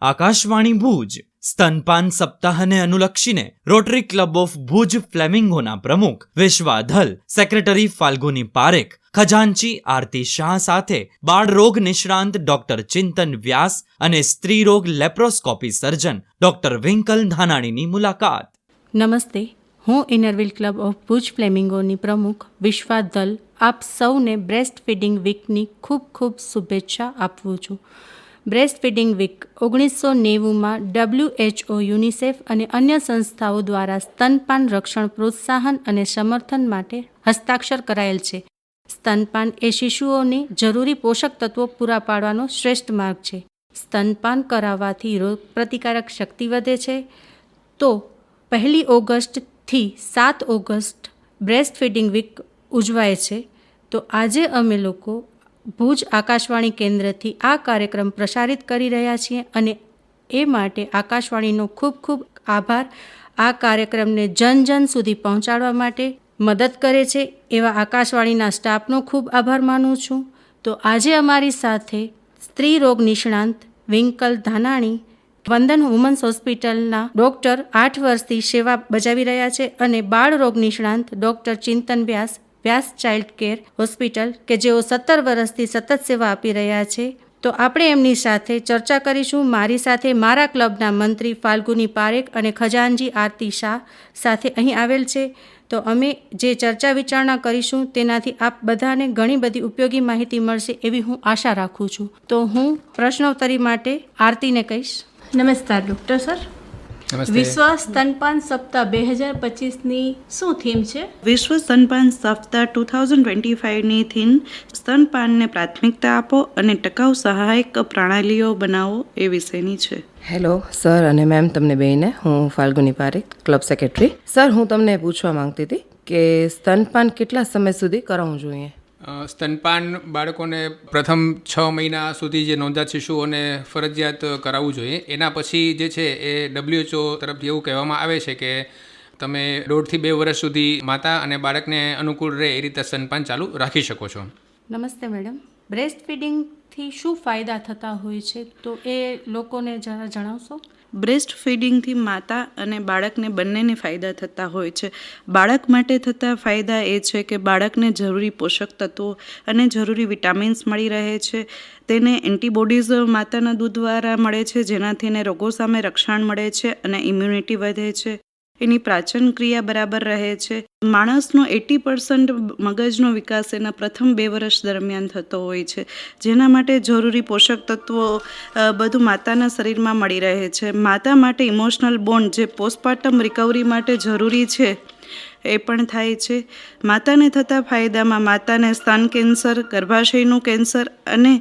આકાશવાણી ભુજ, સ્તનપાન સપ્તાહને અનુલક્ષીને રોટરી ક્લબ ઓફ ભુજ ફ્લેમિંગોના પ્રમુખ વિશ્વાધલ સેક્રેટરી ફાલ્ગુની પારેખ, ખજાનચી આરતી શાહ સાથે બાળરોગ નિષ્ણાંત ડોક્ટર ચિંતન વ્યાસ અને સ્ત્રીરોગ લેપ્રોસ્કોપી સર્જન ડોક્ટર વિંકલ ધાનાણીની મુલાકાત. નમસ્તે, હું Inner Wheel Club of Bhuj ફ્લેમિંગોની પ્રમુખ વિશ્વાધલ. આપ સૌને બ્રેસ્ટ ફીડિંગ વીકની ખૂબ ખૂબ શુભેચ્છા આપું છું. બ્રેસ્ટ ફીડિંગ વીક ઓગણીસો નેવુંમાં ડબ્લ્યુએચઓ યુનિસેફ અને અન્ય સંસ્થાઓ દ્વારા સ્તનપાન રક્ષણ, પ્રોત્સાહન અને સમર્થન માટે હસ્તાક્ષર કરાયેલ છે. સ્તનપાન એ શિશુઓને જરૂરી પોષક તત્વો પૂરા પાડવાનો શ્રેષ્ઠ માર્ગ છે. સ્તનપાન કરાવવાથી રોગ પ્રતિકારક શક્તિ વધે છે. તો પહેલી ઓગસ્ટથી સાત ઓગસ્ટ બ્રેસ્ટ ફીડિંગ વીક ઉજવાય છે. તો આજે અમે લોકો ભુજ આકાશવાણી કેન્દ્રથી આ કાર્યક્રમ પ્રસારિત કરી રહ્યા છીએ અને એ માટે આકાશવાણીનો ખૂબ ખૂબ આભાર. આ કાર્યક્રમને જન જન સુધી પહોંચાડવા માટે મદદ કરે છે એવા આકાશવાણીના સ્ટાફનો ખૂબ આભાર માનું છું. તો આજે અમારી સાથે સ્ત્રી રોગ નિષ્ણાંત વિંકલ ધાનાણી, વંદન વુમન્સ હોસ્પિટલના ડૉક્ટર આઠ વર્ષથી સેવા બજાવી રહ્યા છે અને બાળ રોગ નિષ્ણાંત doctor Chintan Vyas Vyas child care hospital કે જેઓ સત્તર વર્ષથી સતત સેવા આપી રહ્યા છે, તો આપણે એમની સાથે ચર્ચા કરીશું. મારી સાથે મારા ક્લબના મંત્રી ફાલ્ગુની પારેખ અને ખજાનજી આરતી શાહ સાથે અહીં આવેલ છે. તો અમે જે ચર્ચા વિચારણા કરીશું તેનાથી આપ બધાને ઘણી બધી ઉપયોગી માહિતી મળશે એવી હું આશા રાખું છું. તો હું પ્રશ્નોત્તરી માટે આરતીને કહીશ. નમસ્કાર, ડૉક્ટર સર. વિશ્વ સ્તનપાન સપ્તાહ બે હજાર પચીસની શું થીમ છે? વિશ્વ સ્તનપાન સપ્તાહ ટુ થાઉઝન્ડ ટ્વેન્ટી ફાઇવની થીમ સ્તનપાનને પ્રાથમિકતા આપો અને ટકાઉ સહાયક પ્રણાલીઓ બનાવો એ વિષયની છે. હેલો સર અને મેમ તમને બેને હું Falguni Parekh club secretary. Sir હું તમને પૂછવા માંગતી હતી કે સ્તનપાન કેટલા સમય સુધી કરાવવું જોઈએ? સ્તનપાન બાળકોને પ્રથમ છ મહિના સુધી જે નવજાત શિશુઓને ફરજિયાત કરાવવું જોઈએ. એના પછી જે છે એ ડબ્લ્યુએચઓ તરફથી એવું કહેવામાં આવે છે કે તમે દોઢથી બે વર્ષ સુધી માતા અને બાળકને અનુકૂળ રહે એ રીતે સ્તનપાન ચાલુ રાખી શકો છો. નમસ્તે મેડમ. બ્રેસ્ટ ફીડિંગથી શું ફાયદા થતા હોય છે? તો એ લોકોને જરા જણાવશો? બ્રેસ્ટ ફીડિંગથી માતા અને બાળકને બંનેને ફાયદા થતા હોય છે. બાળક માટે થતા ફાયદા એ છે કે બાળકને જરૂરી પોષક તત્વો અને જરૂરી વિટામિન્સ મળી રહે છે. તેને એન્ટીબોડીઝ માતાના દૂધ દ્વારા મળે છે, જેનાથી એને રોગો સામે રક્ષણ મળે છે અને ઇમ્યુનિટી વધે છે. એની પાચન ક્રિયા બરાબર રહે છે. માણસનો એટી પર્સન્ટ મગજનો વિકાસ એના પ્રથમ બે વર્ષ દરમિયાન થતો હોય છે. જેના માટે જરૂરી પોષક તત્વો બધું માતાના શરીરમાં મળી રહે છે. માતા માટે ઇમોશનલ બોન્ડ જે પોસ્ટપાર્ટમ રિકવરી માટે જરૂરી છે, એ પણ થાય છે. માતાને થતા ફાયદામાં માતાને સ્તન કેન્સર, ગર્ભાશયનું કેન્સર અને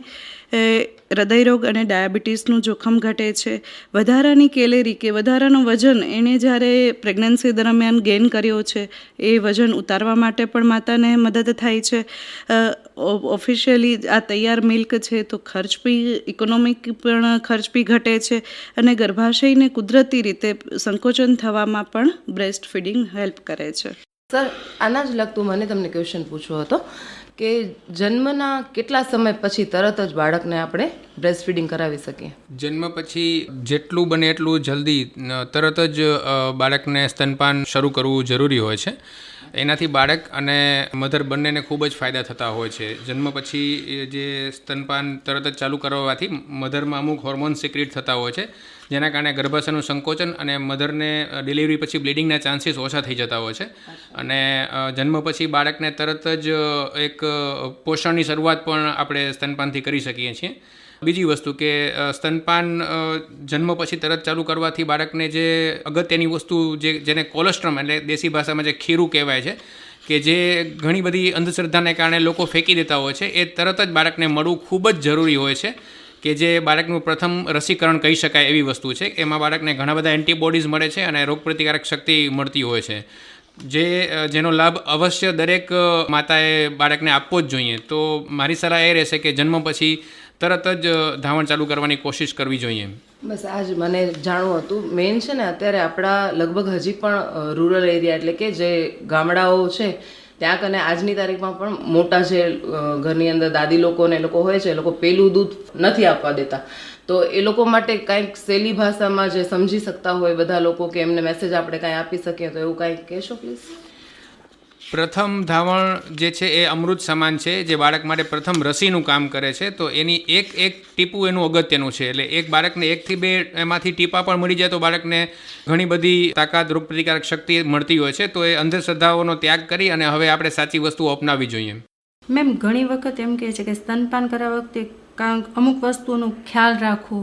હૃદયરોગ અને ડાયાબિટીસનું જોખમ ઘટે છે. વધારાની કેલેરી કે વધારાનું વજન એણે જ્યારે પ્રેગ્નન્સી દરમિયાન ગેઇન કર્યો છે, એ વજન ઉતારવા માટે પણ માતાને મદદ થાય છે. ઓફિશિયલી આ તૈયાર મિલ્ક છે તો ખર્ચ બી ઇકોનોમિક પણ ખર્ચ બી ઘટે છે અને ગર્ભાશયને કુદરતી રીતે સંકોચન થવામાં પણ બ્રેસ્ટ ફીડિંગ હેલ્પ કરે છે. સર, આના જ લગતું મને તમને ક્વેશ્ચન પૂછવો હતો. કે જન્મના કેટલા સમય પછી તરત જ બાળકને આપણે બ્રેસ્ટ ફીડિંગ કરાવી શકીએ? જન્મ પછી જેટલું બને એટલું જલ્દી તરત જ બાળકને સ્તનપાન શરૂ કરવું જરૂરી હોય છે. એનાથી બાળક અને મધર બંનેને ખૂબ જ ફાયદા થતા હોય છે. જન્મ પછી જે સ્તનપાન તરત જ ચાલુ કરવાથી મધરમાં અમુક હોર્મોન સિક્રિટ થતા હોય છે જેના કારણે ગર્ભાશયનું સંકોચન અને મધરને ડિલિવરી પછી બ્લીડિંગના ચાન્સીસ ઓછા થઈ જતા હોય છે. અને જન્મ પછી બાળકને તરત જ એક પોષણની શરૂઆત પણ આપણે સ્તનપાનથી કરી શકીએ છીએ. બીજી વસ્તુ કે સ્તનપાન જન્મ પછી તરત ચાલુ કરવાથી બાળકને જે અગત્યની વસ્તુ જે, જેને કોલેસ્ટ્રમ એટલે દેશી ભાષામાં જે ખીરું કહેવાય છે, કે જે ઘણી બધી અંધશ્રદ્ધાને કારણે લોકો ફેંકી દેતા હોય છે, એ તરત જ બાળકને મળવું ખૂબ જ જરૂરી હોય છે, કે જે બાળકનું પ્રથમ રસીકરણ કહી શકાય એવી વસ્તુ છે, એમાં બાળકને ઘણા બધા એન્ટીબોડીઝ મળે છે અને રોગપ્રતિકારક શક્તિ મળતી હોય છે. જે જેનો લાભ અવશ્ય દરેક માતાએ બાળકને આપવો જ જોઈએ. તો મારી સલાહ એ રહેશે કે જન્મ પછી તરત જ ધાવણ ચાલુ કરવાની કોશિશ કરવી જોઈએ બસ, આજ મને જાણવું હતું. મેઇન છે ને, અત્યારે આપણા લગભગ હજી પણ રૂરલ એરિયા એટલે કે જે ગામડાઓ છે, ત્યાં કને આજની તારીખમાં પણ મોટા જે ઘરની અંદર દાદી લોકો ને એ લોકો હોય છે, એ લોકો પેલું દૂધ નથી આપવા દેતા. તો એ લોકો માટે કાંઈક સહેલી ભાષામાં જે સમજી શકતા હોય બધા લોકો કે એમને મેસેજ આપણે કાંઈ આપી શકીએ તો એવું કાંઈક કહેશો પ્લીઝ પ્રથમ ધાવણ જે છે એ અમૃત સમાન છે, જે બાળક માટે પ્રથમ રસીનું કામ કરે છે, તો એની એક એક ટીપું એનું અગત્યનું છે. એટલે એક બાળકને એકથી બે એમાંથી ટીપા પણ મળી જાય, તો બાળકને ઘણી બધી તાકાત, રોગપ્રતિકારક શક્તિ મળતી હોય છે, તો એ અંધશ્રદ્ધાઓનો ત્યાગ કરી અને હવે આપણે સાચી વસ્તુઓ અપનાવવી જોઈએ. મેમ, ઘણી વખત એમ કહે છે કે સ્તનપાન કરવા વખતે અમુક વસ્તુઓનો ખ્યાલ રાખવો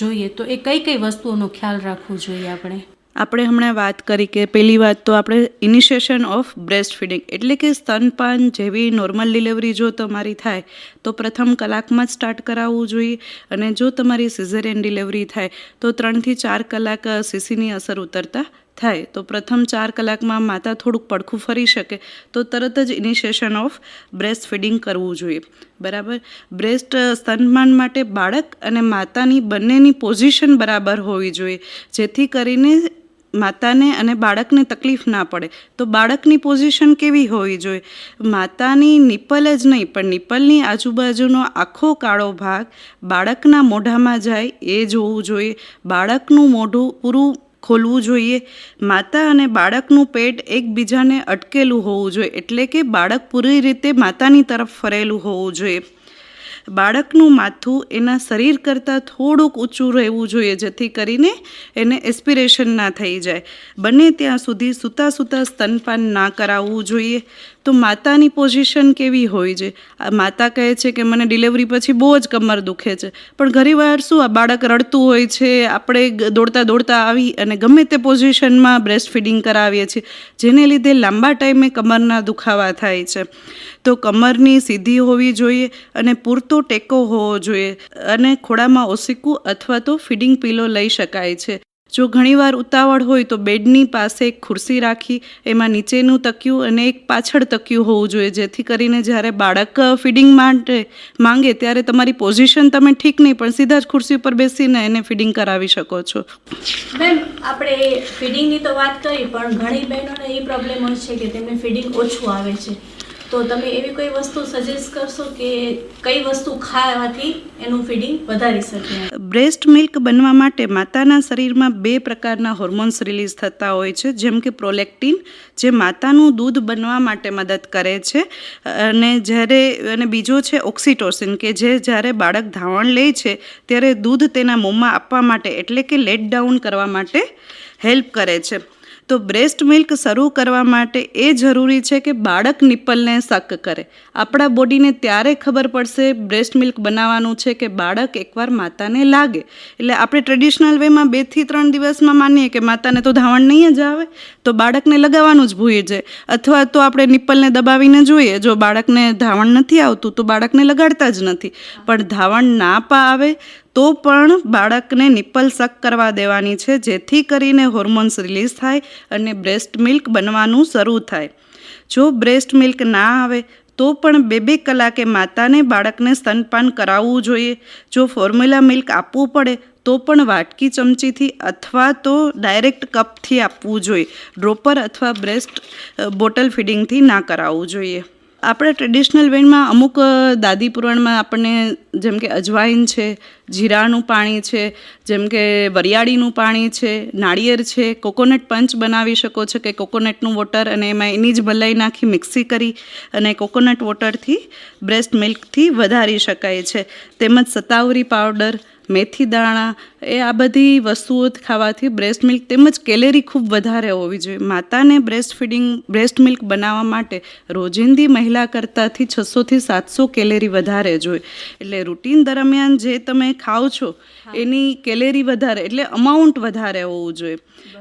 જોઈએ, તો એ કઈ કઈ વસ્તુઓનો ખ્યાલ રાખવો જોઈએ આપણે? આપણે હમણાં વાત કરી કે પહેલી વાત તો આપણે ઇનિશિએશન ઓફ બ્રેસ્ટ ફીડિંગ એટલે કે સ્તનપાન જેવી નોર્મલ ડિલિવરી જો તમારી થાય, તો પ્રથમ કલાકમાં જ સ્ટાર્ટ કરાવવું જોઈએ. અને જો તમારી સિઝેરિયન ડિલિવરી થાય, તો ત્રણથી ચાર કલાક સીસીની અસર ઉતરતા થાય. તો પ્રથમ ચાર કલાકમાં માતા થોડુંક પડખું ફરી શકે, તો તરત જ ઇનિશિએશન ઓફ બ્રેસ્ટ ફીડિંગ કરવું જોઈએ. બરાબર? બ્રેસ્ટ સ્તનપાન માટે બાળક અને માતાની બંનેની પોઝિશન બરાબર હોવી જોઈએ. જેથી કરીને માતાને અને બાળકને તકલીફ ના પડે, તો બાળકની પોઝિશન કેવી હોવી જોઈએ? માતાની નિપલ જ નહીં, પણ નિપલની આજુબાજુનો આખો કાળો ભાગ બાળકના મોઢામાં જાય, એ જોવું જોઈએ. બાળકનું મોઢું પૂરું ખોલવું જોઈએ. માતા અને બાળકનું પેટ એકબીજાને અટકેલું હોવું જોઈએ, એટલે કે બાળક પૂરી રીતે માતાની તરફ ફરેલું હોવું જોઈએ. બાળકનું માથું એના શરીર કરતાં થોડુંક ઊંચું રહેવું જોઈએ, જેથી કરીને એને એસ્પિરેશન ના થઈ જાય. બને ત્યાં સુધી સૂતા સૂતા સ્તનપાન ના કરાવવું જોઈએ. તો માતાની પોઝિશન કેવી હોય છે? માતા કહે છે કે મને ડિલિવરી પછી બહુ જ કમર દુખે છે. પણ ઘણીવાર શું આ બાળક રડતું હોય છે, આપણે દોડતા દોડતા આવી અને ગમે તે પોઝિશનમાં બ્રેસ્ટ ફીડિંગ કરાવીએ છીએ, જેને લીધે લાંબા ટાઈમે કમરના દુખાવા થાય છે. તો કમરની સીધી હોવી જોઈએ અને પૂરતો ટેકો હોવો જોઈએ અને ખોળામાં ઓસિકું અથવા તો ફીડિંગ પીલો લઈ શકાય છે. જો ઘણીવાર ઉતાવળ હોય તો બેડની પાસે એક ખુરશી રાખી એમાં નીચેનું તક્યું અને એક પાછળ તક્યું હોવું જોઈએ. જેથી કરીને જ્યારે બાળક ફીડિંગ માટે માંગે ત્યારે તમારી પોઝિશન તમે ઠીક નહીં, પણ સીધા જ ખુરશી ઉપર બેસીને એને ફીડિંગ કરાવી શકો છો. મેમ, આપણે ફીડિંગની તો વાત કરી, પણ ઘણી બહેનોને એ પ્રોબ્લેમ હોય છે કે તેમને ફીડિંગ ઓછું આવે છે. તો તમે એવી કોઈ વસ્તુ સજેસ્ટ કરશો કે કઈ વસ્તુ ખાવાથી એનું ફીડિંગ વધારી શકે? બ્રેસ્ટ મિલ્ક બનવા માટે માતાના શરીરમાં બે પ્રકારના હોર્મોન્સ રિલીઝ થતા હોય છે, જેમ કે પ્રોલેક્ટિન જે માતાનું દૂધ બનવા માટે મદદ કરે છે, અને જ્યારે, અને બીજો છે ઓક્સિટોસિન કે જે જ્યારે બાળક ધાવણ લે છે, ત્યારે દૂધ તેના મોંમાં આપવા માટે, એટલે કે લેટ ડાઉન કરવા માટે હેલ્પ કરે છે. તો બ્રેસ્ટ મિલ્ક શરૂ કરવા માટે એ જરૂરી છે કે બાળક નિપલને શક કરે. આપણા બોડીને ત્યારે ખબર પડશે બ્રેસ્ટ મિલ્ક બનાવવાનું છે કે બાળક એકવાર માતાને લાગે. એટલે આપણે ટ્રેડિશનલ વેમાં બેથી ત્રણ દિવસમાં માનીએ કે માતાને તો ધાવણ નહીં જ આવે, તો બાળકને લગાવવાનું જ ભૂલી જાય અથવા તો આપણે નિપલને દબાવીને જોઈએ, જો બાળકને ધાવણ નથી આવતું, તો બાળકને લગાડતા જ નથી. પણ ધાવણ ના પા આવે તો પણ બાળકને નિપલ સક કરવા દેવાની છે, જેથી કરીને હોર્મોન્સ રિલીઝ થાય અને બ્રેસ્ટ મિલ્ક બનવાનું શરૂ થાય. જો બ્રેસ્ટ મિલ્ક ના આવે, તો પણ બે બે કલાકે માતાને બાળકને સ્તનપાન કરાવવું જોઈએ. જો ફોર્મ્યુલા મિલ્ક આપવું પડે, તો પણ વાટકી ચમચીથી અથવા તો ડાયરેક્ટ કપથી આપવું જોઈએ. ડ્રોપર અથવા બ્રેસ્ટ બોટલ ફીડિંગથી ના કરાવવું જોઈએ. આપણે ટ્રેડિશનલ વેમાં અમુક દાદી પુરાણમાં આપણને જેમ કે અજવાઈન છે, જીરાનું પાણી છે, જેમ કે વરિયાળીનું પાણી છે, નાળિયેર છે, કોકોનટ પંચ બનાવી શકો છો કે કોકોનટનું વોટર અને એમાં એની જ ભલાઈ નાખી મિક્સી કરી અને કોકોનટ વોટરથી, બ્રેસ્ટ મિલ્કથી વધારી શકાય છે. તેમજ સતાવરી પાવડર મેથી દાણા એ આ બધી વસ્તુઓ ખાવાથી બ્રેસ્ટ મિલ્ક તેમજ કેલેરી ખૂબ વધારે હોવી જોઈએ. માતાને બ્રેસ્ટ ફીડિંગ બ્રેસ્ટ મિલ્ક બનાવવા માટે રોજિંદી મહિલા કરતાંથી છસોથી સાતસો કેલેરી વધારે જોઈએ. એટલે રૂટીન દરમિયાન જે તમે ખાઓ છો એની કેલેરી વધારે એટલે અમાઉન્ટ વધારે હોવું જોઈએ.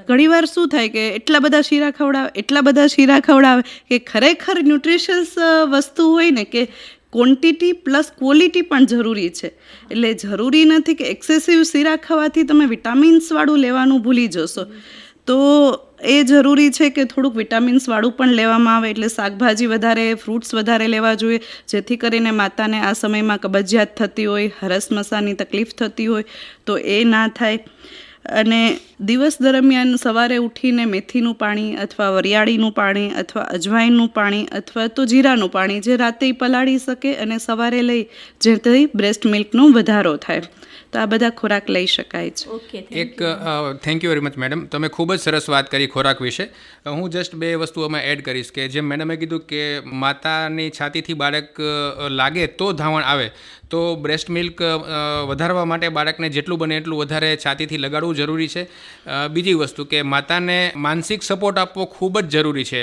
ઘણીવાર શું થાય કે એટલા બધા શીરા ખવડાવે એટલા બધા શીરા ખવડાવે કે ખરેખર ન્યુટ્રિશિયસ વસ્તુ હોય ને કે ક્વોન્ટિટી પ્લસ ક્વોલિટી પણ જરૂરી છે. એટલે જરૂરી નથી કે એક્સેસિવ શીરા ખાવાથી તમે વિટામિન્સવાળું લેવાનું ભૂલી જશો. તો એ જરૂરી છે કે થોડુંક વિટામિન્સવાળું પણ લેવામાં આવે, એટલે શાકભાજી વધારે ફ્રૂટ્સ વધારે લેવા જોઈએ. જેથી કરીને માતાને આ સમયમાં કબજિયાત થતી હોય હરસમસાની તકલીફ થતી હોય, તો એ ના થાય. અને દિવસ દરમિયાન સવારે ઉઠીને મેથીનું પાણી અથવા વરિયાળીનું પાણી અથવા અજવાઈનનું પાણી અથવા તો જીરાનું પાણી જે રાતે પલાળી શકે અને સવારે લઈ જેથી બ્રેસ્ટ મિલ્કનો વધારો થાય. તો આ બધા ખોરાક લઈ શકાય છે. ઓકે એક thank you very much madam તમે ખૂબ જ સરસ વાત કરી ખોરાક વિશે. હું જસ્ટ બે વસ્તુઓમાં એડ કરીશ કે જેમ મેડમે કીધું કે માતાની છાતીથી બાળક લાગે તો ધાવણ આવે. તો બ્રેસ્ટ મિલ્ક વધારવા માટે બાળકને જેટલું બને એટલું વધારે છાતીથી લગાડવું જરૂરી છે. બીજી વસ્તુ કે માતાને માનસિક સપોર્ટ આપવો ખૂબ જ જરૂરી છે.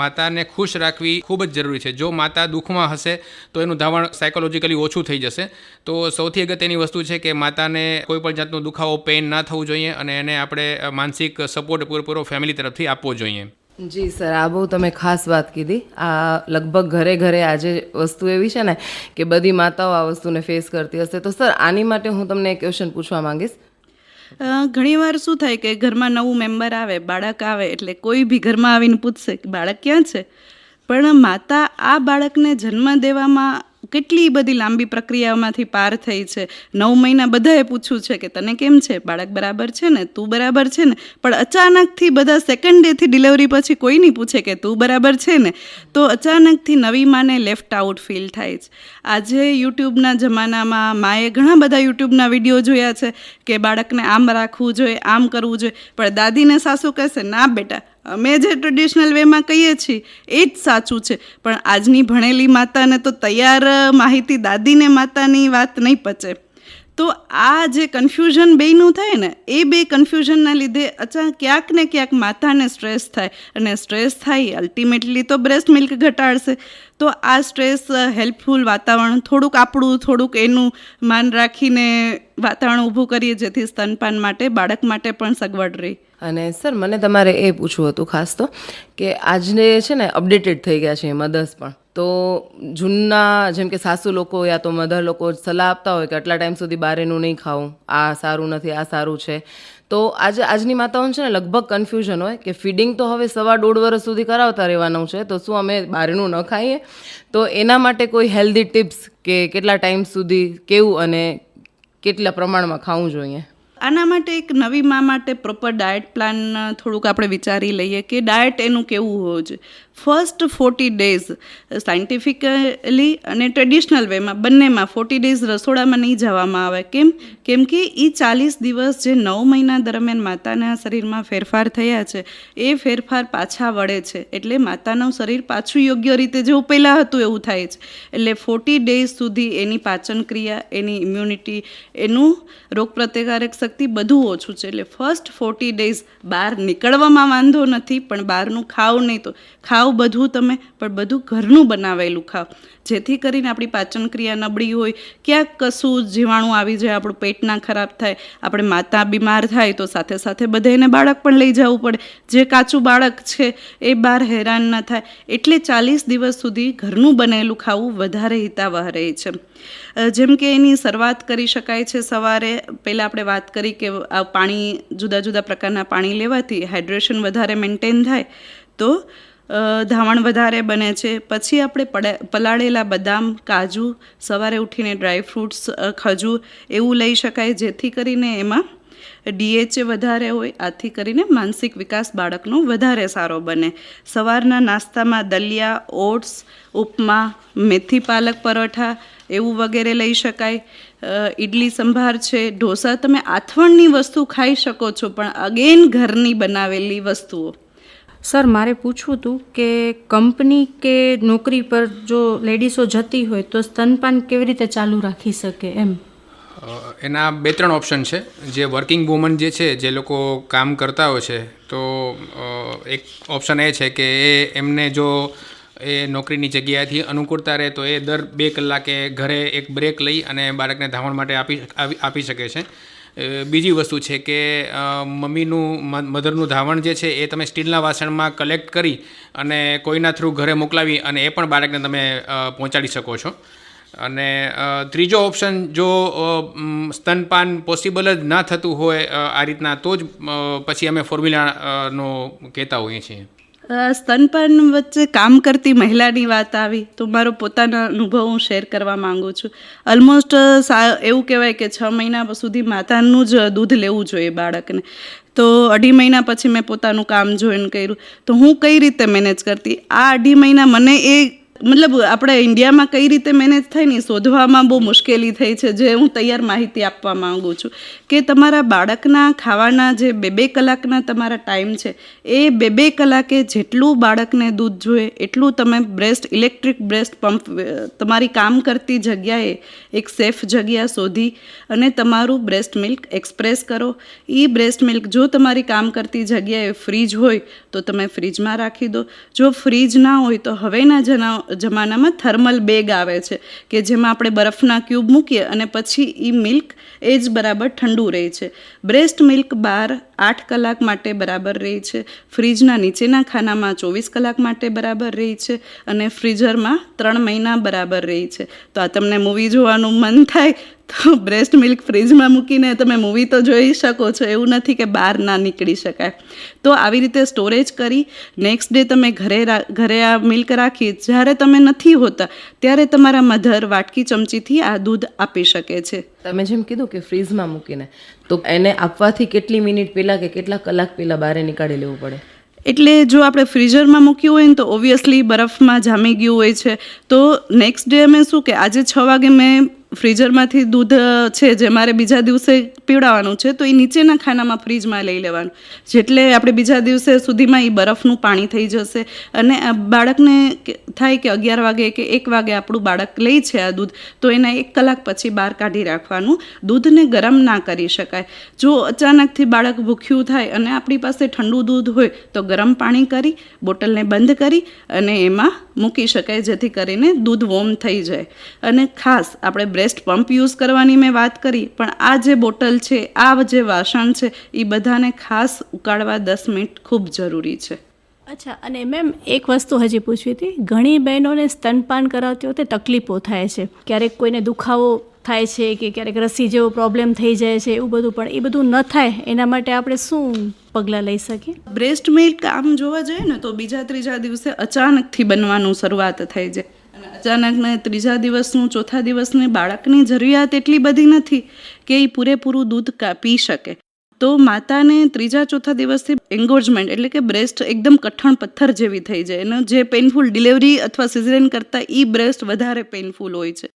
માતાને ખુશ રાખવી ખૂબ જ જરૂરી છે. જો માતા દુઃખમાં હશે, તો એનું ધાવણ સાયકોલોજીકલી ઓછું થઈ જશે. તો સૌથી અગત્યની વસ્તુ છે કે માતાને કોઈ પણ જાતનો દુખાવો પેઇન ના થવું જોઈએ અને એને આપણે માનસિક સપોર્ટ પૂરેપૂરો ફેમિલી તરફથી આપવો જોઈએ. જી, સર, આ બહુ તમે ખાસ વાત કીધી. આ લગભગ ઘરે ઘરે આજે વસ્તુ એવી છે ને કે બધી માતાઓ આ વસ્તુને ફેસ કરતી હશે. તો સર, આની માટે હું તમને એક ક્વેશ્ચન પૂછવા માંગીશ. ઘણીવાર શું થાય કે ઘરમાં નવું મેમ્બર આવે, બાળક આવે, એટલે કોઈ બી ઘરમાં આવીને પૂછશે કે બાળક ક્યાં છે? પણ માતા આ બાળકને જન્મ દેવામાં કેટલી બધી લાંબી પ્રક્રિયામાંથી પાર થઈ છે? નવ મહિના બધાએ પૂછ્યું છે કે તને કેમ છે? બાળક બરાબર છે ને? તું બરાબર છે ને? પણ અચાનકથી બધા સેકન્ડ ડેથી ડિલિવરી પછી કોઈ નહીં પૂછે કે તું બરાબર છે ને? તો અચાનકથી નવી માને લેફ્ટ આઉટ ફીલ થાય છે. આજે યુટ્યુબના જમાનામાં માએ ઘણા બધા યુટ્યુબના વીડિયો જોયા છે કે બાળકને આમ રાખવું જોઈએ, આમ કરવું જોઈએ. પણ દાદીને સાસુ કહેશે, ના બેટા અમે જે ટ્રેડિશનલ વેમાં કહીએ છીએ, એ જ સાચું છે. પણ આજની ભણેલી માતાને તો તૈયાર માહિતી દાદીને માતાની વાત નહીં પચે. તો આ જે કન્ફ્યુઝન બેયનું થાય ને, એ બે કન્ફ્યુઝનના લીધે અચાનક ક્યાંક ને ક્યાંક માતાને સ્ટ્રેસ થાય. અને સ્ટ્રેસ થાય અલ્ટિમેટલી તો બ્રેસ્ટ મિલ્ક ઘટાડશે. તો આ સ્ટ્રેસ હેલ્પફુલ વાતાવરણ થોડુંક આપણું, થોડુંક એનું માન રાખીને વાતાવરણ ઊભું કરીએ, જેથી સ્તનપાન માટે, બાળક માટે પણ સગવડ રહે. અને સર, મને તમારે એ પૂછવું હતું ખાસ તો કે આજને છે ને અપડેટેડ થઈ ગયા છે મધર્સ પણ. તો જૂના જેમ કે સાસુ લોકો યા તો મધર લોકો સલાહ આપતા હોય કે આટલા ટાઈમ સુધી બારેનું નહીં ખાવું, આ સારું નથી, આ સારું છે. તો આજે, આજની માતાઓને છે ને લગભગ કન્ફ્યુઝન હોય કે ફીડિંગ તો હવે સવા દોઢ વર્ષ સુધી કરાવતા રહેવાનું છે, તો શું અમે બહારનું ન ખાઈએ? તો એના માટે કોઈ હેલ્ધી ટિપ્સ કે કેટલા ટાઈમ સુધી, કેવું અને કેટલા પ્રમાણમાં ખાવું જોઈએ? આના માટે એક નવી મા માટે પ્રોપર ડાયટ પ્લાન થોડુંક આપણે વિચારી લઈએ કે ડાયટ એનું કેવું હોવું જોઈએ ફર્સ્ટ ફોર્ટી ડેઝ સાયન્ટિફિકલી અને ટ્રેડિશનલ વેમાં, બંનેમાં ફોર્ટી ડેઝ રસોડામાં નહીં જવામાં આવે. કેમ? કેમ કે એ ચાલીસ દિવસ જે નવ મહિના દરમિયાન માતાના શરીરમાં ફેરફાર થયા છે, એ ફેરફાર પાછા વળે છે. એટલે માતાનું શરીર પાછું યોગ્ય રીતે જેવું પહેલાં હતું એવું થાય છે. એટલે ફોર્ટી ડેઝ સુધી એની પાચન ક્રિયા એની ઇમ્યુનિટી એનું રોગપ્રતિકારક શક્તિ બધું ઓછું છે. એટલે ફર્સ્ટ ફોર્ટી ડેઝ બહાર નીકળવામાં વાંધો નથી, પણ બહારનું ખાવ નહીં તો, ખાવ બધું તમે, પણ બધું ઘરનું બનાવેલું ખાવ. જેથી કરીને આપણી પાચન ક્રિયા નબળી હોય. ક્યાંક કશું જીવાણું આવી જાય, આપણું પેટના ખરાબ થાય, આપણે માતા બીમાર થાય, તો સાથે સાથે બધાને બાળક પણ લઈ જવું પડે. જે કાચું બાળક છે, એ બહાર હેરાન ન થાય. એટલે ચાલીસ દિવસ સુધી ઘરનું બનેલું ખાવું વધારે હિતાવહ રહે છે જેમ કે એની શરૂઆત કરી શકાય છે સવારે. પહેલાં આપણે વાત કરી કે પાણી, જુદા જુદા પ્રકારના પાણી લેવાથી હાઇડ્રેશન વધારે મેન્ટેન થાય. તો ધાવણ વધારે બને છે. પછી આપણે પલાળેલા બદામ, કાજુ, સવારે ઉઠીને ડ્રાય ફ્રૂટ્સ ખજૂર એવું લઈ શકાય જેથી કરીને એમાં ડીએચએ વધારે હોય, આથી કરીને માનસિક વિકાસ બાળકનો વધારે સારો બને. સવારના નાસ્તામાં દલિયા, ઓટ્સ, ઉપમા, મેથી પાલક પરોઠા એવું વગેરે લઈ શકાય. ઇડલી સંભાર છે, ઢોસા. તમે આથવણની વસ્તુ ખાઈ શકો છો, પણ અગેન ઘરની બનાવેલી વસ્તુઓ. સર, મારે પૂછવું હતું કે કંપની કે નોકરી પર જો લેડીસો જતી હોય તો સ્તનપાન કેવી રીતે ચાલુ રાખી શકે એમ? એના બે ત્રણ ઓપ્શન છે. જે વર્કિંગ વુમન જે છે, જે લોકો કામ કરતા હોય છે, તો એક ઓપ્શન એ છે કે એ એમને જો એ નોકરીની જગ્યાએથી અનુકૂળતા રહે તો એ દર બે કલાકે ઘરે એક બ્રેક લઈ અને બાળકને ધાવણ માટે આપી આપી શકે છે. બીજી વસ્તુ છે કે મમ્મીનું મધરનું ધાવણ જે છે એ તમે સ્ટીલના વાસણમાં કલેક્ટ કરી અને કોઈના થ્રુ ઘરે મોકલાવી અને એ પણ બાળકને તમે પહોંચાડી શકો છો. અને ત્રીજો ઓપ્શન જો સ્તનપાન પોસિબલ જ ના થતું હોય આ રીતના તો જ પછી અમે ફોર્મ્યુલા નો કહેતા હોઈએ છીએ. સ્તનપાન વચ્ચે કામ કરતી મહિલાની વાત આવી, તો મારો પોતાનો અનુભવ હું શેર કરવા માંગુ છું. ઓલમોસ્ટ એવું કહેવાય કે છ મહિના સુધી માતાનું જ દૂધ લેવું જોઈએ બાળકને. તો અઢી મહિના પછી મેં પોતાનું કામ જોઈન કર્યું. તો હું કઈ રીતે મેનેજ કરતી? આ અઢી મહિના મને એ મતલબ આપણે ઇન્ડિયામાં કઈ રીતે મેનેજ થાય ને શોધવામાં બહુ મુશ્કેલી થઈ છે, જે હું તૈયાર માહિતી આપવા માંગુ છું. કે તમારા બાળકના ખાવાના જે બે બે કલાકના તમારા ટાઈમ છે, એ બે બે કલાકે જેટલું બાળકને દૂધ જોઈએ, એટલું તમે બ્રેસ્ટ ઇલેક્ટ્રિક બ્રેસ્ટ પંપ તમારી કામ કરતી જગ્યાએ એક સેફ જગ્યા શોધી અને તમારું બ્રેસ્ટ મિલ્ક એક્સપ્રેસ કરો. એ બ્રેસ્ટ મિલ્ક જો તમારી કામ કરતી જગ્યાએ ફ્રીજ હોય, તો તમે ફ્રીજમાં રાખી દો. જો ફ્રીજ ના હોય, તો હવેના જના જમાનામાં થર્મલ બેગ આવે છે, કે જેમાં આપણે બરફના ક્યુબ મૂકીએ અને પછી એ મિલ્ક એ જ બરાબર ઠંડુ રહે છે. બ્રેસ્ટ મિલ્ક બાર આઠ કલાક માટે બરાબર રહે છે, ફ્રીજના નીચેના ખાનામાં ચોવીસ કલાક માટે બરાબર રહે છે અને ફ્રીઝરમાં ત્રણ મહિના બરાબર રહે છે. તો આ તમને મૂવી જોવાનું મન થાય તો બ્રેસ્ટ મિલ્ક ફ્રીજમાં મૂકીને તમે મૂવી તો જોઈ શકો છો. એવું નથી કે બહાર ના નીકળી શકાય. તો આવી રીતે સ્ટોરેજ કરી નેક્સ્ટ ડે તમે ઘરે ઘરે આ મિલ્ક રાખી જ્યારે તમે નથી હોતા ત્યારે તમારા મધર વાટકી ચમચીથી આ દૂધ આપી શકે છે. તમે જેમ કીધું કે ફ્રીજમાં મૂકીને તો એને આપવાથી કેટલી મિનિટ પહેલાં કે કેટલા કલાક પહેલાં બહાર નીકાળી લેવું પડે? એટલે જો આપણે ફ્રીઝરમાં મૂક્યું હોય ને તો ઓબ્વિયસલી બરફમાં જામી ગયું હોય છે. તો નેક્સ્ટ ડે અમે શું કે આજે છ વાગે મેં ફ્રીઝરમાંથી દૂધ છે જે મારે બીજા દિવસે પીવડાવવાનું છે, તો એ નીચેના ખાનામાં ફ્રીજમાં લઈ લેવાનું. જેટલે આપણે બીજા દિવસે સુધીમાં એ બરફનું પાણી થઈ જશે. અને બાળકને થાય કે અગિયાર વાગે કે એક વાગે આપણું બાળક લે છે આ દૂધ, તો એના એક કલાક પછી બહાર કાઢી રાખવાનું. દૂધને ગરમ ના કરી શકાય. જો અચાનકથી બાળક ભૂખ્યું થાય અને આપણી પાસે ઠંડુ દૂધ હોય, તો ગરમ પાણી કરી, બોટલને બંધ કરી અને એમાં મૂકી શકાય, જેથી કરીને દૂધ વોર્મ થઈ જાય. અને ખાસ આપણે બ્રેસ્ટ પંપ યુઝ કરવાની મેં વાત કરી પણ આ જે બોટલ છે આ જે વાસણ છે એ બધાને ખાસ ઉકાળવા દસ મિનિટ ખૂબ જરૂરી છે. અચ્છા અને મેમ એક વસ્તુ હજી પૂછવી હતી. ઘણી બહેનોને સ્તનપાન કરાવતી વખતે તકલીફો થાય છે. ક્યારેક કોઈને દુખાવો થાય છે કે ક્યારેક રસી જેવો પ્રોબ્લેમ થઈ જાય છે એવું બધું પણ એ બધું ન થાય. એના માટે આપણે શું પગલાં લઈ શકીએ? બ્રેસ્ટ મિલ્ક આમ જોવા જઈએ ને તો બીજા ત્રીજા દિવસે અચાનકથી બનવાનું શરૂઆત થઈ જાય અને અચાનક ને ત્રીજા દિવસનું, ચોથા દિવસને બાળકની જરૂરિયાત એટલી બધી નથી કે એ પૂરેપૂરું દૂધ પી શકે. તો માતાને ત્રીજા, ચોથા દિવસથી એન્ગોજમેન્ટ એટલે કે બ્રેસ્ટ એકદમ કઠણ પથ્થર જેવી થઈ જાય અને જે પેઇનફુલ ડિલિવરી અથવા સિઝરેન કરતાં એ બ્રેસ્ટ વધારે પેઇનફુલ હોય છે.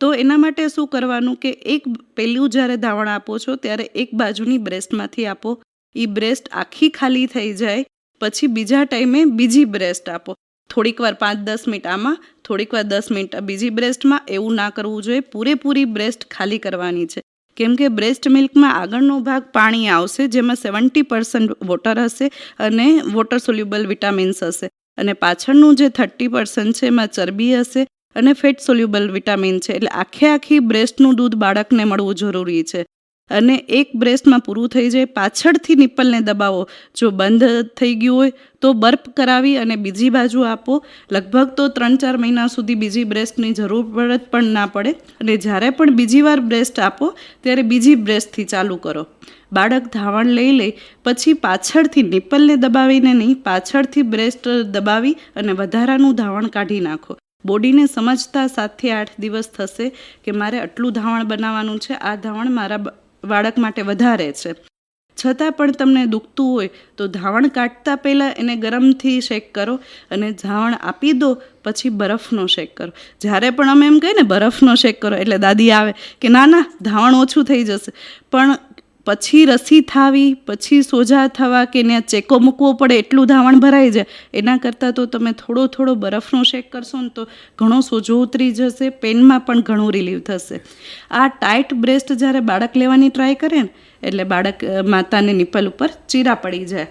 તો એના માટે શું કરવાનું કે એક પહેલું જ્યારે ધાવણ આપો છો, ત્યારે એક બાજુની બ્રેસ્ટમાંથી આપો. એ બ્રેસ્ટ આખી ખાલી થઈ જાય, પછી બીજા ટાઈમે બીજી બ્રેસ્ટ આપો. થોડીક વાર પાંચ દસ મિનિટ આમાં થોડીક વાર દસ મિનિટ બીજી બ્રેસ્ટમાં એવું ના કરવું જોઈએ. પૂરેપૂરી બ્રેસ્ટ ખાલી કરવાની છે. કેમ કે બ્રેસ્ટ મિલ્કમાં આગળનો ભાગ પાણી આવશે, જેમાં સેવન્ટી પર્સન્ટ વોટર હશે અને વોટર સોલ્યુબલ વિટામિન્સ હશે. અને પાછળનું જે થર્ટી પર્સન્ટ છે, એમાં ચરબી હશે અને ફેટ સોલ્યુબલ વિટામિન છે. એટલે આખે આખી બ્રેસ્ટનું દૂધ બાળકને મળવું જરૂરી છે. અને એક બ્રેસ્ટમાં પૂરું થઈ જાય, પાછળથી નિપ્પલને દબાવો. જો બંધ થઈ ગયું હોય તો બર્ફ કરાવી અને બીજી બાજુ આપો. લગભગ તો ત્રણ ચાર મહિના સુધી બીજી બ્રેસ્ટની જરૂર પડત પણ ના પડે. અને જ્યારે પણ બીજી વાર બ્રેસ્ટ આપો, ત્યારે બીજી બ્રેસ્ટથી ચાલુ કરો. બાળક ધાવણ લઈ લે, પછી પાછળથી નિપ્પલને દબાવીને નહીં, પાછળથી બ્રેસ્ટ દબાવી અને વધારાનું ધાવણ કાઢી નાખો. બોડીને સમજતા સાતથી આઠ દિવસ થશે કે મારે આટલું ધાવણ બનાવવાનું છે. આ ધાવણ મારા બાળક માટે વધારે છે. છતાં પણ તમને દુખતું હોય તો ધાવણ કાઢતા પહેલાં એને ગરમથી શેક કરો અને ધાવણ આપી દો, પછી બરફનો શેક કરો. જ્યારે પણ અમે એમ કહીએ ને, બરફનો શેક કરો, એટલે દાદી આવે કે, ના ના, ધાવણ ઓછું થઈ જશે. પણ પછી રસી થાવી, પછી સોજા થવા કે ત્યાં ચેકો મૂકવો પડે એટલું ધાવણ ભરાઈ જાય એના કરતાં તો તમે થોડો થોડો બરફનો શેક કરશો ને તો ઘણો સોજો ઉતરી જશે, પેનમાં પણ ઘણું રિલીવ થશે. આ ટાઈટ બ્રેસ્ટ જ્યારે બાળક લેવાની ટ્રાય કરે ને, એટલે બાળક, માતાને નિપલ ઉપર ચીરા પડી જાય.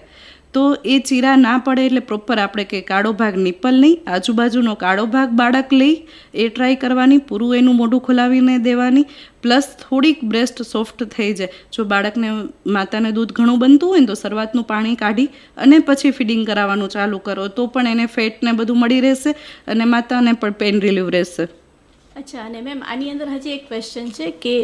તો એ ચીરા ના પડે એટલે પ્રોપર આપણે કે કાળો ભાગ નિપલ નહીં, આજુબાજુનો કાળો ભાગ બાળક લઈ, એ ટ્રાય કરવાની, પૂરું એનું મોઢું ખોલાવીને દેવાની પ્લસ થોડીક બ્રેસ્ટ સોફ્ટ થઈ જાય. જો બાળકને માતાને દૂધ ઘણું બનતું હોય તો શરૂઆતનું પાણી કાઢી અને પછી ફીડિંગ કરાવવાનું ચાલુ કરો. તો પણ એને ફેટને બધું મળી રહેશે અને માતાને પણ પેન રિલીવ રહેશે. અચ્છા, અને મેમ આની અંદર હજી એક ક્વેશ્ચન છે કે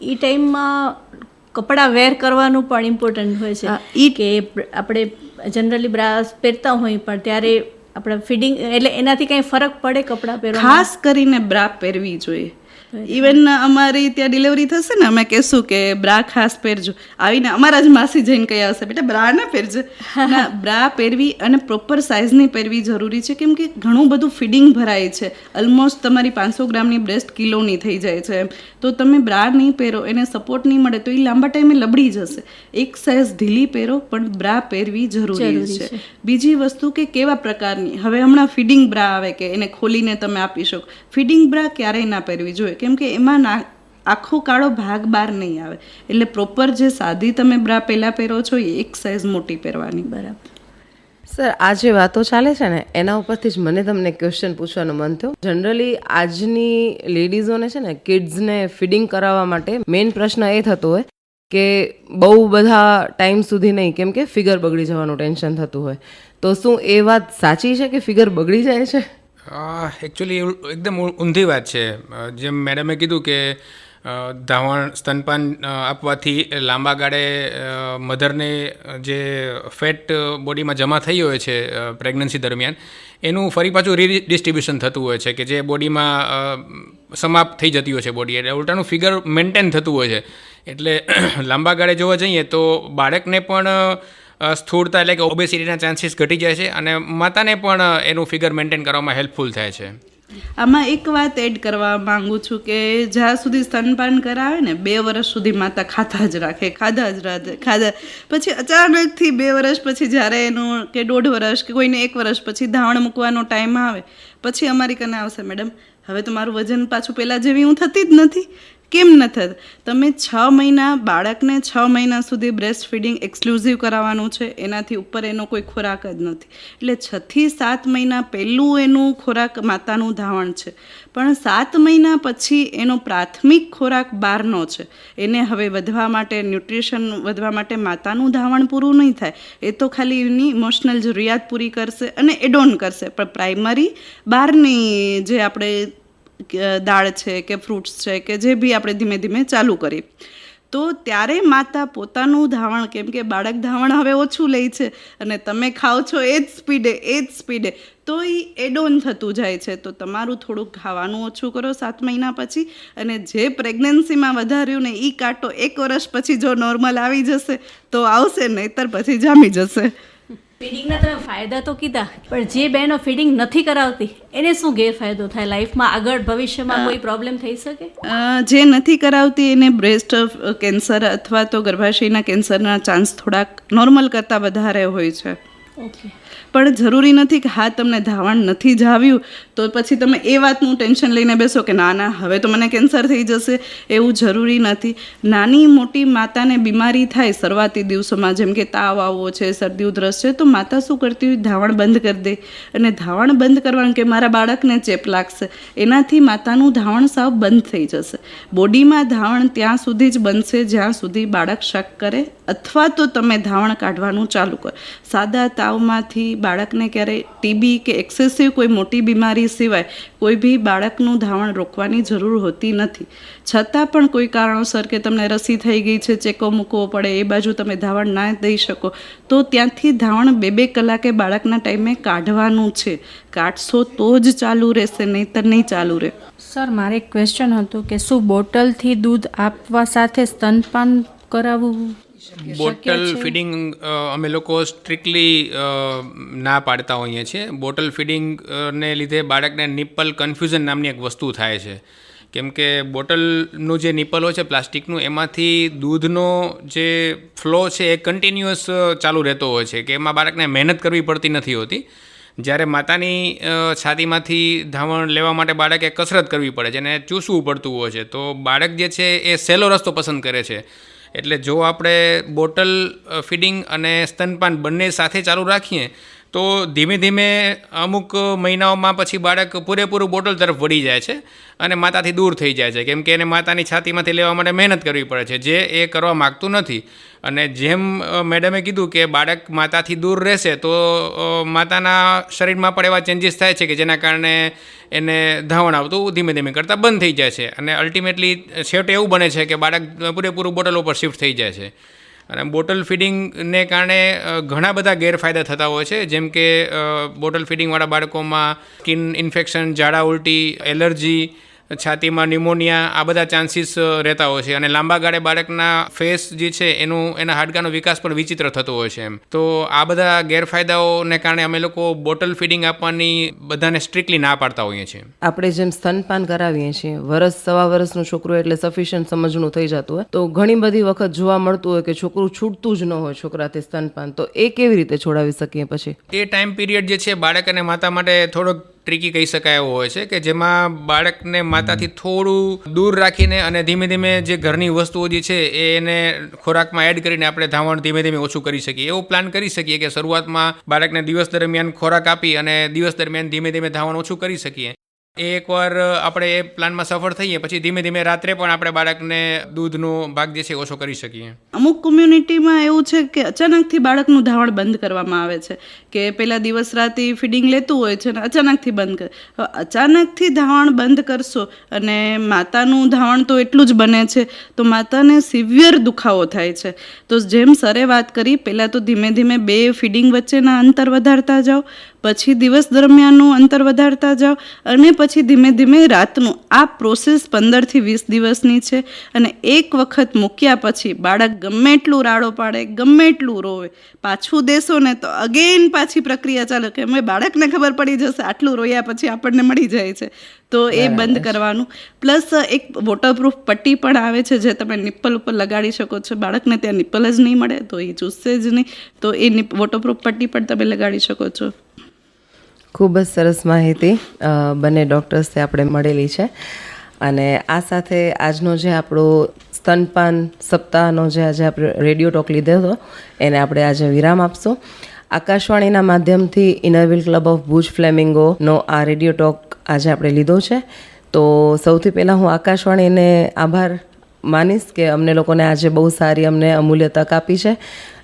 એ ટાઈમમાં કપડાં વેર કરવાનું પણ ઇમ્પોર્ટન્ટ હોય છે ઈ- કે આપણે જનરલી બ્રાસ પહેરતા હોય પણ ત્યારે આપણા ફિડિંગ એટલે એનાથી કંઈ ફરક પડે કપડાં પહેરવા ખાસ કરીને બ્રા પહેરવી જોઈએ. ઇવન અમારી ત્યાં ડિલિવરી થશે ને અમે કહેશું કે બ્રા ખાસ પહેરજો. આવીને અમારા જ માસી જઈને કહી આવશે બેટા બ્રા ના પહેરજે. ના બ્રા પહેરવી અને પ્રોપર સાઇઝની પહેરવી જરૂરી છે કેમ કે ઘણું બધું ફિડિંગ ભરાય છે. ઓલમોસ્ટ તમારી પાંચસો ગ્રામની બ્રેસ્ટ કિલોની થઈ જાય છે એમ. તો તમે બ્રા નહીં પહેરો એને સપોર્ટ નહીં મળે તો એ લાંબા ટાઈમે લબડી જશે. એક સાઇઝ ઢીલી પહેરો પણ બ્રા પહેરવી જરૂરી છે. બીજી વસ્તુ કે કેવા પ્રકારની? હવે હમણાં ફિડિંગ બ્રા આવે કે એને ખોલીને તમે આપી શકો. ફિડિંગ બ્રા ક્યારેય ના પહેરવી જોઈએ કેમ કે એમાં ના આખો કાળો ભાગ બહાર નહીં આવે. એટલે પ્રોપર જે સાદી તમે બ્રા પહેલાં પહેરો છો, એ એક સાઇઝ મોટી પહેરવાની. બરાબર. સર આ જે વાતો ચાલે છે ને, એના ઉપરથી જ મને તમને ક્વેશ્ચન પૂછવાનું મન થયું. જનરલી આજની લેડીઝોને છે ને કિડ્સને ફીડિંગ કરાવવા માટે મેઇન પ્રશ્ન એ થતો હોય કે બહુ બધા ટાઈમ સુધી નહીં, કેમ કે ફિગર બગડી જવાનું ટેન્શન થતું હોય. તો શું એ વાત સાચી છે કે ફિગર બગડી જાય છે? એકચ્યુઅલી એકદમ ઊંધી વાત છે. જેમ મેડમે કીધું કે ધાવણ, સ્તનપાન આપવાથી લાંબા ગાળે મધરને જે ફેટ બોડીમાં જમા થઈ હોય છે પ્રેગ્નન્સી દરમિયાન, એનું ફરી પાછું રીડિસ્ટ્રીબ્યુશન થતું હોય છે કે જે બોડીમાં સમાપ્ત થઈ જતી હોય છે બોડી એટલે ઉલટાનું ફિગર મેન્ટેન થતું હોય છે. એટલે લાંબા ગાળે જોવા જઈએ તો બાળકને પણ સ્થૂળતા એટલે કે ઓબેસિટીના ચાન્સીસ ઘટી જાય છે અને માતાને પણ એનું ફિગર મેન્ટેન કરવામાં હેલ્પફુલ થાય છે. આમાં એક વાત એડ કરવા માંગુ છું કે જ્યાં સુધી સ્તનપાન કરાવે ને, બે વર્ષ સુધી માતા ખાતા જ રાખે, ખાધા જ રાખે ખાધા. પછી અચાનકથી બે વર્ષ પછી જ્યારે એનું કે દોઢ વર્ષ કે કોઈને એક વર્ષ પછી ધાવણ મૂકવાનો ટાઈમ આવે, પછી અમારી કને આવશે, મેડમ, હવે તો મારું વજન પાછું પહેલાં જેવી હું થતી જ નથી. કેમ ન થત? તમે છ મહિના બાળકને છ મહિના સુધી બ્રેસ્ટ ફીડિંગ એક્સક્લુઝિવ કરાવવાનું છે, એનાથી ઉપર એનો કોઈ ખોરાક જ નથી. એટલે છથી સાત મહિના પહેલું એનું ખોરાક માતાનું ધાવણ છે. પણ સાત મહિના પછી એનો પ્રાથમિક ખોરાક બહારનો છે. એને હવે વધવા માટે ન્યુટ્રિશન વધવા માટે માતાનું ધાવણ પૂરું નહીં થાય. એ તો ખાલી એની ઇમોશનલ જરૂરિયાત પૂરી કરશે અને એડોન કરશે. પણ પ્રાઇમરી બહારની જે આપણે દાળ છે કે ફ્રૂટ્સ છે કે જે બી આપણે ધીમે ધીમે ચાલુ કરીએ. તો ત્યારે માતા પોતાનું ધાવણ, કેમ કે બાળક ધાવણ હવે ઓછું લે છે અને તમે ખાઓ છો એ જ સ્પીડે એ જ સ્પીડે તો એ એડોન થતું જાય છે. તો તમારું થોડુંક ખાવાનું ઓછું કરો સાત મહિના પછી અને જે પ્રેગ્નન્સીમાં વધાર્યું ને એ કાંટો એક વર્ષ પછી જો નોર્મલ આવી જશે તો આવશે, નહીતર પછી જામી જશે. ફીડિંગના તમે ફાયદા તો કીધા પણ જે બહેનો ફીડિંગ નથી કરાવતી એને શું ગેરફાયદો થાય? લાઈફમાં આગળ ભવિષ્યમાં કોઈ પ્રોબ્લેમ થઈ શકે? જે નથી કરાવતી એને બ્રેસ્ટ કેન્સર અથવા તો ગર્ભાશયના કેન્સરના ચાન્સ થોડાક નોર્મલ કરતાં વધારે હોય છે. ઓકે પણ જરૂરી નથી કે હા, તમને ધાવણ નથી જ આવ્યું તો પછી તમે એ વાતનું ટેન્શન લઈને બેસો કે ના ના, હવે તો મને કેન્સર થઈ જશે, એવું જરૂરી નથી. નાની મોટી માતાને બીમારી થાય શરૂઆતી દિવસોમાં, જેમ કે તાવ આવવો છે શરદી ઉધરસ છે, તો માતા શું કરતી હોય? ધાવણ બંધ કરી દે. અને ધાવણ બંધ કરવાનું કે મારા બાળકને ચેપ લાગશે, એનાથી માતાનું ધાવણ સાવ બંધ થઈ જશે. બોડીમાં ધાવણ ત્યાં સુધી જ બનશે, જ્યાં સુધી બાળક શક કરે, અથવા તો તમે ધાવણ કાઢવાનું ચાલુ કરો. સાદા તાવમાંથી બાળકને ક્યારેય ટીબી કે એક્સેસિવ કોઈ મોટી બીમારી સિવાય કોઈ બી બાળકનું ધાવણ રોકવાની જરૂર હોતી નથી. છતાં પણ કોઈ કારણોસર કે તમને રસી થઈ ગઈ છે, ચેકો મૂકવો પડે, એ બાજુ તમે ધાવણ ના દઈ શકો, તો ત્યાંથી ધાવણ બે બે કલાકે બાળકના ટાઈમે કાઢવાનું છે. કાઢશો તો જ ચાલુ રહેશે, નહીંતર નહીં ચાલુ રહે. સર, મારે એક ક્વેશ્ચન હતું કે શું બોટલથી દૂધ આપવા સાથે સ્તનપાન કરાવવું બોટલ ફીડિંગ અમે લોકો સ્ટ્રિક્ટલી ના પાડતા હોઈએ છીએ. બોટલ ફીડિંગ ને લીધે બાળકને નિપ્પલ કન્ફ્યુઝન નામની એક વસ્તુ થાય છે. કેમ કે બોટલનું જે નિપ્પલ હોય છે પ્લાસ્ટિકનું એમાંથી દૂધનો જે ફ્લો છે એ કન્ટિન્યુઅસ ચાલુ રહેતો હોય છે કે એમાં બાળકને મહેનત કરવી પડતી નથી હોતી. જ્યારે માતાની છાતીમાંથી ધાવણ લેવા માટે બાળકે કસરત કરવી પડે છે અને ચૂસવું પડતું હોય છે તો બાળક જે છે એ સહેલો રસ્તો પસંદ કરે છે. એટલે જો આપણે બોટલ ફીડિંગ અને સ્તનપાન બંને સાથે ચાલુ રાખીએ, તો ધીમે ધીમે અમુક મહિનાઓમાં પછી બાળક પૂરેપૂરું બોટલ તરફ વળી જાય છે અને માતાથી દૂર થઈ જાય છે. કેમ કે એને માતાની છાતીમાંથી લેવા માટે મહેનત કરવી પડે છે, જે એ કરવા માગતું નથી. અને જેમ મેડમે કીધું કે બાળક માતાથી દૂર રહેશે, તો માતાના શરીરમાં પણ એવા ચેન્જીસ થાય છે કે જેના કારણે એને ધાવણ આવતું ધીમે ધીમે કરતાં બંધ થઈ જાય છે. અને અલ્ટિમેટલી છેવટે એવું બને છે કે બાળક પૂરેપૂરું બોટલ ઉપર શિફ્ટ થઈ જાય છે. અને બોટલ ફીડિંગને કારણે ઘણા બધા ગેરફાયદા થતા હોય છે. જેમ કે બોટલ ફીડિંગવાળા બાળકોમાં સ્કિન ઇન્ફેક્શન, ઝાડા ઉલટી, એલર્જી છાતીમાં ન્યુમોનિયા આ બધા ચાન્સીસ રહેતા હોય છે. અને લાંબા ગાળે બાળકના ફેસ જે છે એનું એના હાડકાનો વિકાસ પણ વિચિત્ર થતો હોય છે એમ. તો આ બધા ગેરફાયદાઓને કારણે અમે લોકો બોટલ ફીડિંગ આપવાની બધાને સ્ટ્રિક્ટલી ના પાડતા હોઈએ છીએ. આપણે જેમ સ્તનપાન કરાવીએ છીએ વરસ સવા વરસનું છોકરું એટલે સફિશિયન્ટ સમજનું થઈ જતું હોય. તો ઘણી બધી વખત જોવા મળતું હોય કે છોકરું છૂટતું જ ન હોય છોકરાથી સ્તનપાન. તો એ કેવી રીતે છોડાવી શકીએ પછી? એ ટાઈમ પીરિયડ જે છે બાળક અને માતા માટે થોડોક ટ્રીકી કહી શકાય એવો હોય છે કે જેમાં બાળકને માતાથી થોડું દૂર રાખીને અને ધીમે ધીમે જે ઘરની વસ્તુઓ જે છે એ એને ખોરાકમાં એડ કરીને આપણે ધાવણ ધીમે ધીમે ઓછું કરી શકીએ. એવો પ્લાન કરી શકીએ કે શરૂઆતમાં બાળકને દિવસ દરમિયાન ખોરાક આપી અને દિવસ દરમિયાન ધીમે ધીમે ધાવણ ઓછું કરી શકીએ. એકવાર આપણે એ પ્લાનમાં સફળ થઈએ, પછી ધીમે ધીમે રાત્રે પણ આપણે બાળકને દૂધનો ભાગ જે છે ઓછો કરી શકીએ. અમુક કોમ્યુનિટીમાં એવું છે કે અચાનકથી બાળકનું ધાવણ બંધ કરવામાં આવે છે, કે પહેલા દિવસ રાતે ફીડિંગ લેતું હોય છે અને અચાનકથી બંધ કર અચાનકથી ધાવણ બંધ કરશો અને માતાનું ધાવણ તો એટલું જ બને છે, તો માતાને સિવિયર દુખાવો થાય છે. તો જેમ સરે વાત કરી, પહેલાં તો ધીમે ધીમે બે ફીડિંગ વચ્ચેના અંતર વધારતા જાઓ પછી દિવસ દરમિયાનનું અંતર વધારતા જાઓ અને પછી ધીમે ધીમે રાતનું. આ પ્રોસેસ પંદરથી વીસ દિવસની છે અને એક વખત મૂક્યા પછી બાળક ગમે એટલું રાડો પાડે ગમે એટલું રોવે. પાછું દેશો ને તો અગેન પાછી પ્રક્રિયા ચાલે. કે અમે બાળકને ખબર પડી જશે આટલું રોયા પછી આપણને મળી જાય છે. તો એ બંધ કરવાનું. પ્લસ એક વોટરપ્રૂફ પટ્ટી પણ આવે છે જે તમે નિપ્પલ ઉપર લગાડી શકો છો. બાળકને ત્યાં નિપ્પલ જ નહીં મળે તો એ ચૂસશે જ નહીં. તો એ વોટરપ્રૂફ પટ્ટી પણ તમે લગાડી શકો છો. ખૂબ જ સરસ માહિતી બંને ડૉક્ટર્સથી આપણે મળેલી છે. અને આ સાથે આજનો જે આપણો સ્તનપાન સપ્તાહનો જે આજે આપણે રેડિયો ટોક લીધો હતો, એને આપણે આજે વિરામ આપશું. આકાશવાણીના માધ્યમથી Inner Wheel club of Bhuj ફ્લેમિંગોનો આ રેડિયો ટોક આજે આપણે લીધો છે. તો સૌથી પહેલાં હું આકાશવાણીને આભાર માનીશ કે અમને લોકોને આજે બહુ સારી અમને અમૂલ્ય તક આપી છે.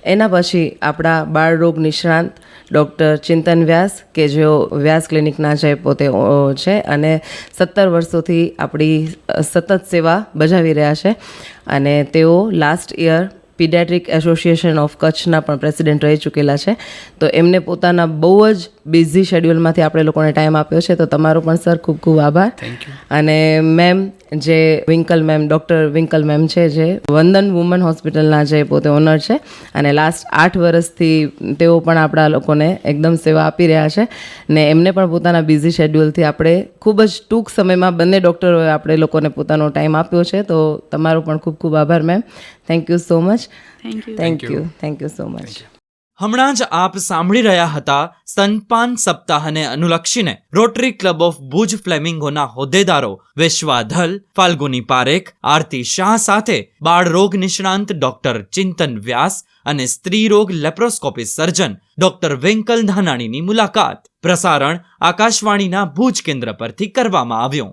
એના પછી આપણા બાળરોગ નિષ્ણાંત ડૉક્ટર ચિંતન વ્યાસ કે જેઓ વ્યાસ ક્લિનિકના જે પોતે છે અને સત્તર વર્ષોથી આપણી સતત સેવા બજાવી રહ્યા છે. અને તેઓ last year pediatric association of કચ્છના પણ પ્રેસિડેન્ટ રહી ચૂકેલા છે. તો એમને પોતાના બહુ જ બિઝી શેડ્યુલમાંથી આપણે લોકોને ટાઈમ આપ્યો છે. તો તમારો પણ સર ખૂબ ખૂબ આભાર અને મેમ જે Vinkal ma'am doctor Vinkal ma'am છે જે વંદન વુમન હોસ્પિટલના જે પોતે ઓનર છે. અને લાસ્ટ આઠ વર્ષથી તેઓ પણ આપણા લોકોને એકદમ સેવા આપી રહ્યા છે. ને એમને પણ પોતાના બિઝી શેડ્યુલથી આપણે ખૂબ જ ટૂંક સમયમાં બંને ડૉક્ટરોએ આપણે લોકોને પોતાનો ટાઈમ આપ્યો છે. તો તમારો પણ ખૂબ ખૂબ આભાર ma'am thank you so much thank you thank you thank you so much હમણાં જ આપ સાંભળી રહ્યા હતા સ્તનપાન સપ્તાહને અનુલક્ષીને રોટરી ક્લબ ઓફ ભુજ ફ્લેમિંગોના હોદ્દેદારો વિશ્વાધલ, ફાલ્ગુની પારેખ, આરતી શાહ સાથે બાળરોગ નિષ્ણાંત ડોક્ટર ચિંતન વ્યાસ અને સ્ત્રીરોગ લેપ્રોસ્કોપી સર્જન ડોક્ટર વેંકલ ધાનાણીની મુલાકાત. પ્રસારણ આકાશવાણીના ભુજ કેન્દ્ર પરથી કરવામાં આવ્યું.